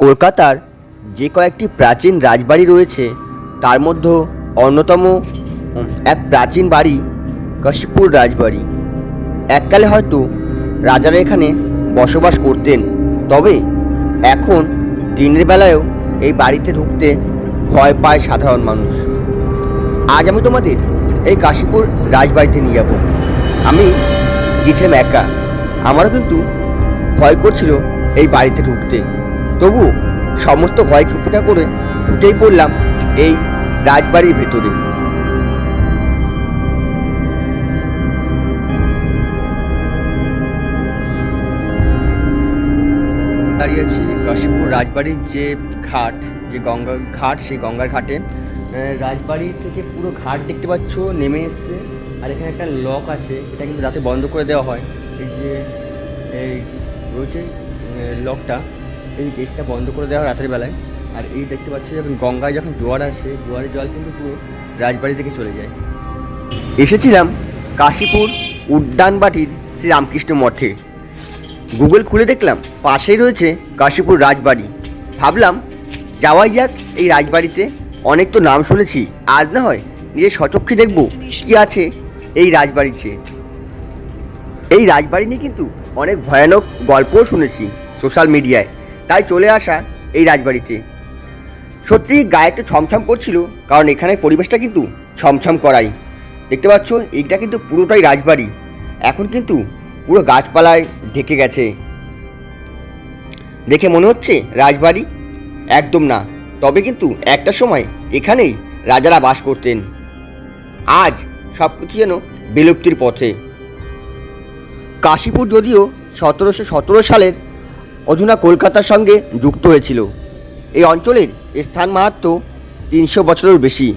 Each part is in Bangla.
কলকাতার যে কয়েকটি প্রাচীন রাজবাড়ি রয়েছে, তার মধ্যে অন্যতম এক প্রাচীন বাড়ি কাশীপুর রাজবাড়ি। এককালে হয়তো রাজারা এখানে বসবাস করতেন, তবে এখন দিনের বেলায়ও এই বাড়িতে ঢুকতে ভয় পায় সাধারণ মানুষ। আজ আমি তোমাদের এই কাশীপুর রাজবাড়িতে নিয়ে যাব। আমি গেছিলাম একা। আমারও কিন্তু ভয় করছিল এই বাড়িতে ঢুকতে। তবু সমস্ত ভয়কে উপেক্ষা করে ঢুকেই পড়লাম এই রাজবাড়ির ভেতরে। দাঁড়িয়ে আছি কাশীপুর রাজবাড়ির যে ঘাট, যে গঙ্গা ঘাট, সেই গঙ্গার ঘাটে। রাজবাড়ি থেকে পুরো ঘাট দেখতে পাচ্ছ, নেমে এসছে। আর এখানে একটা লক আছে, এটা কিন্তু রাতে বন্ধ করে দেওয়া হয়। এই যে, এই রয়েছে লকটা এই গেটটা বন্ধ করে দেওয়া হয় রাতের বেলায়। আর এই দেখতে পাচ্ছি যখন গঙ্গায় যখন জোয়ার আসে, জোয়ারের জল কিন্তু পুরো রাজবাড়ি থেকে চলে যায়। এসেছিলাম কাশীপুর উদ্যানবাটির শ্রী রামকৃষ্ণ মঠে। গুগল খুলে দেখলাম, পাশেই রয়েছে কাশীপুর রাজবাড়ি। ভাবলাম, যাওয়াই যাক এই রাজবাড়িতে। অনেক তো নাম শুনেছি, আজ না হয় নিজের সচক্ষে দেখব কি আছে এই রাজবাড়িতে। এই রাজবাড়ি নিয়ে কিন্তু অনেক ভয়ানক গল্পও শুনেছি সোশ্যাল মিডিয়ায়। তাই চলে আসা এই রাজবাড়িতে। সত্যি গায়ে একটু ছমছম করছিল, কারণ এখানে পরিবেশটা কিন্তু ছমছম করাই। দেখতে পাচ্ছ, এইটা কিন্তু পুরোটাই রাজবাড়ি। এখন কিন্তু পুরো গাছপালায় ঢেকে গেছে। দেখে মনে হচ্ছে রাজবাড়ি? একদম না। তবে কিন্তু একটা সময় এখানেই রাজারা বাস করতেন। আজ সব কিছু যেন বিলুপ্তির পথে। কাশীপুর যদিও সতেরোশো সতেরো সালের অধুনা কলকাতার সঙ্গে যুক্ত হয়েছিল। এই অঞ্চলের স্থান মাহাত্ম তিনশো বছরের বেশি।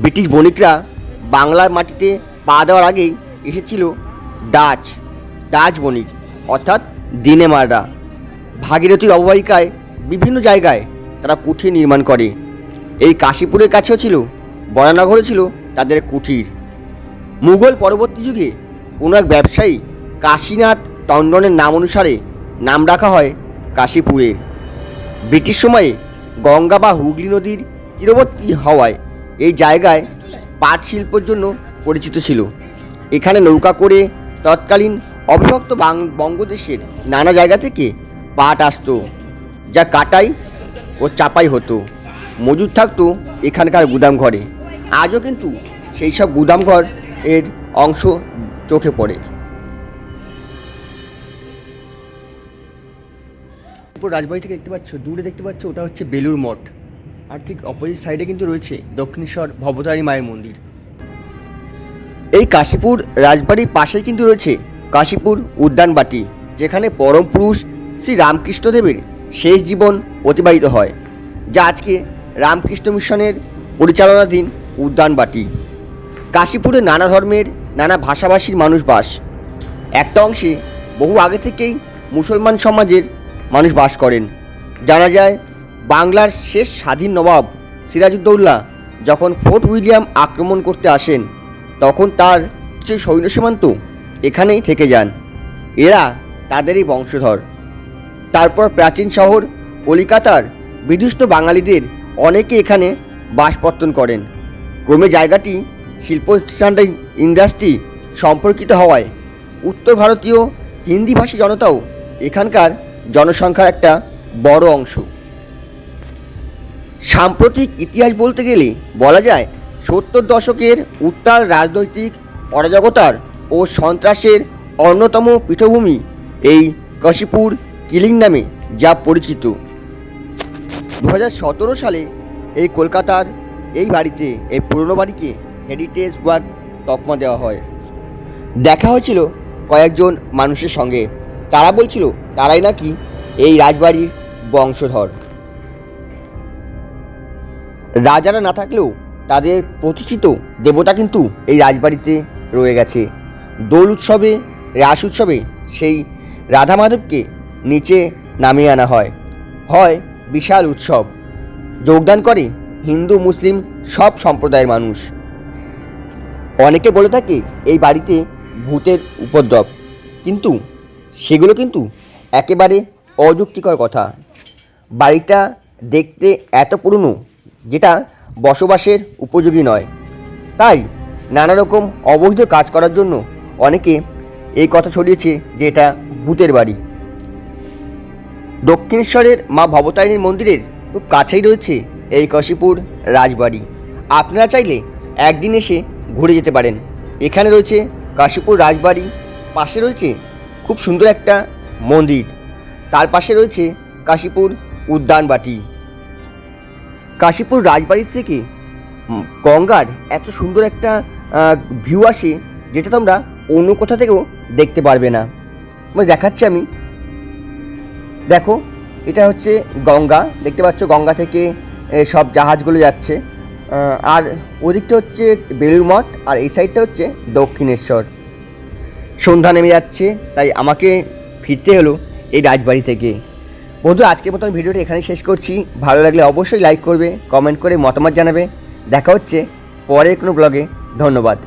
ব্রিটিশ বণিকরা বাংলার মাটিতে পা দেওয়ার আগেই এসেছিল ডাচ ডাচ বণিক, অর্থাৎ দিনেমাররা ভাগীরথীর অববাহিকায় বিভিন্ন জায়গায় তারা কুঠির নির্মাণ করে। এই কাশীপুরের কাছেও ছিল বরানগরে ছিল তাদের কুঠির। মুঘল পরবর্তী যুগে কোনো এক ব্যবসায়ী কাশীনাথ টন্ডনের নাম অনুসারে নাম রাখা হয় কাশীপুরের। ব্রিটিশ সময়ে গঙ্গা বা হুগলি নদীর তীরবর্তী হওয়ায় এই জায়গায় পাট শিল্পের জন্য পরিচিত ছিল। এখানে নৌকা করে তৎকালীন অবিভক্ত বঙ্গদেশের নানা জায়গা থেকে পাট আসতো, যা কাটাই ও চাপাই হতো। মজুদ থাকতো এখানকার গুদাম ঘরে। আজও কিন্তু সেই সব গুদাম ঘর এর অংশ চোখে পড়ে। উপর রাজবাড়ি থেকে দেখতে পাচ্ছ, দূরে দেখতে পাচ্ছ, ওটা হচ্ছে বেলুর মঠ। আর ঠিক অপোজিট সাইডে কিন্তু রয়েছে দক্ষিণেশ্বর ভবতারী মায়ের মন্দির। এই কাশীপুর রাজবাড়ির পাশেই কিন্তু রয়েছে কাশীপুর উদ্যানবাটি যেখানে পরম পুরুষ শ্রী রামকৃষ্ণদেবের শেষ জীবন অতিবাহিত হয়, যা আজকে রামকৃষ্ণ মিশনের পরিচালনাধীন উদ্যানবাটি কাশীপুরে নানা ধর্মের, নানা ভাষাভাষীর মানুষ বাস। একটা অংশে বহু আগে থেকেই মুসলমান সমাজের মানুষ বাস করেন। জানা যায়, বাংলার শেষ স্বাধীন নবাব সিরাজউদ্দৌল্লা যখন ফোর্ট উইলিয়াম আক্রমণ করতে আসেন, তখন তার কিছু সৈন্য সীমান্ত এখানেই থেকে যান। এরা তাদেরই বংশধর। তারপর প্রাচীন শহর কলিকাতার বিধুষ্ট বাঙালিদের অনেকে এখানে বাসপত্তন করেন। ক্রমে জায়গাটি শিল্প ইন্ডাস্ট্রি সম্পর্কিত হওয়ায় উত্তর ভারতীয় হিন্দিভাষী জনতাও এখানকার জনসংখ্যার একটা বড় অংশ। সাম্প্রতিক ইতিহাস বলতে গেলে বলা যায় সত্তর দশকের উত্তাল রাজনৈতিক অরাজকতার ও সন্ত্রাসের অন্যতম পীঠভূমি এই কাশীপুর কিলিং নামে যা পরিচিত। দু সালে এই কলকাতার এই বাড়িতে, এই পুরনো বাড়িকে হেরিটেজ ওয়ার্ক তকমা দেওয়া হয়। দেখা হয়েছিল কয়েকজন মানুষের সঙ্গে। তারা বলছিল তারাই নাকি এই রাজবাড়ির বংশধর? রাজারা না থাকলেও তাদের প্রতিষ্ঠিত দেবতা কিন্তু এই রাজবাড়িতে রয়ে গেছে। দোল উৎসবে, রাস উৎসবে সেই রাধা মাধবকে নিচে নামিয়ে আনা হয়। হয় বিশাল উৎসব। যোগদান করে হিন্দু, মুসলিম সব সম্প্রদায়ের মানুষ। অনেকে বলে থাকে এই বাড়িতে ভূতের উপদ্রব। কিন্তু সেগুলো কিন্তু একেবারে অযুক্তিকর কথা। বাড়িটা দেখতে এত পুরনো, যেটা বসবাসের উপযোগী নয়। তাই নানা রকম অবৈধ কাজ করার জন্য অনেকে এই কথা ছড়িয়েছে যে এটা ভূতের বাড়ি। দক্ষিণেশ্বরের মা ভবতারিণীর মন্দিরের খুব কাছেই রয়েছে এই কাশীপুর রাজবাড়ি। আপনারা চাইলে একদিন এসে ঘুরে যেতে পারেন। এখানে রয়েছে কাশীপুর রাজবাড়ি, পাশে রয়েছে খুব সুন্দর একটা মন্দির। তার পাশে রয়েছে কাশীপুর উদ্যানবাটি কাশীপুর রাজবাড়ির থেকে গঙ্গার এত সুন্দর একটা ভিউ আসে যেটা তোমরা অন্য কোথা থেকেও দেখতে পারবে না। তোমায় দেখাচ্ছি আমি। দেখো, এটা হচ্ছে গঙ্গা। দেখতে পাচ্ছ গঙ্গা থেকে সব জাহাজগুলো যাচ্ছে। আর ওদিকটা হচ্ছে বেলুর মঠ, আর এই সাইডটা হচ্ছে দক্ষিণেশ্বর। সন্ধ্যা নেমে যাচ্ছে, তাই আমাকে ফিরতে হলো এই রাজবাড়ি থেকে। বন্ধু, আজকের মতো আমি ভিডিওটা এখানে শেষ করছি। ভালো লাগলে অবশ্যই লাইক করবে কমেন্ট করে মতামত জানাবে। দেখা হচ্ছে পরের কোনো ব্লগে ধন্যবাদ।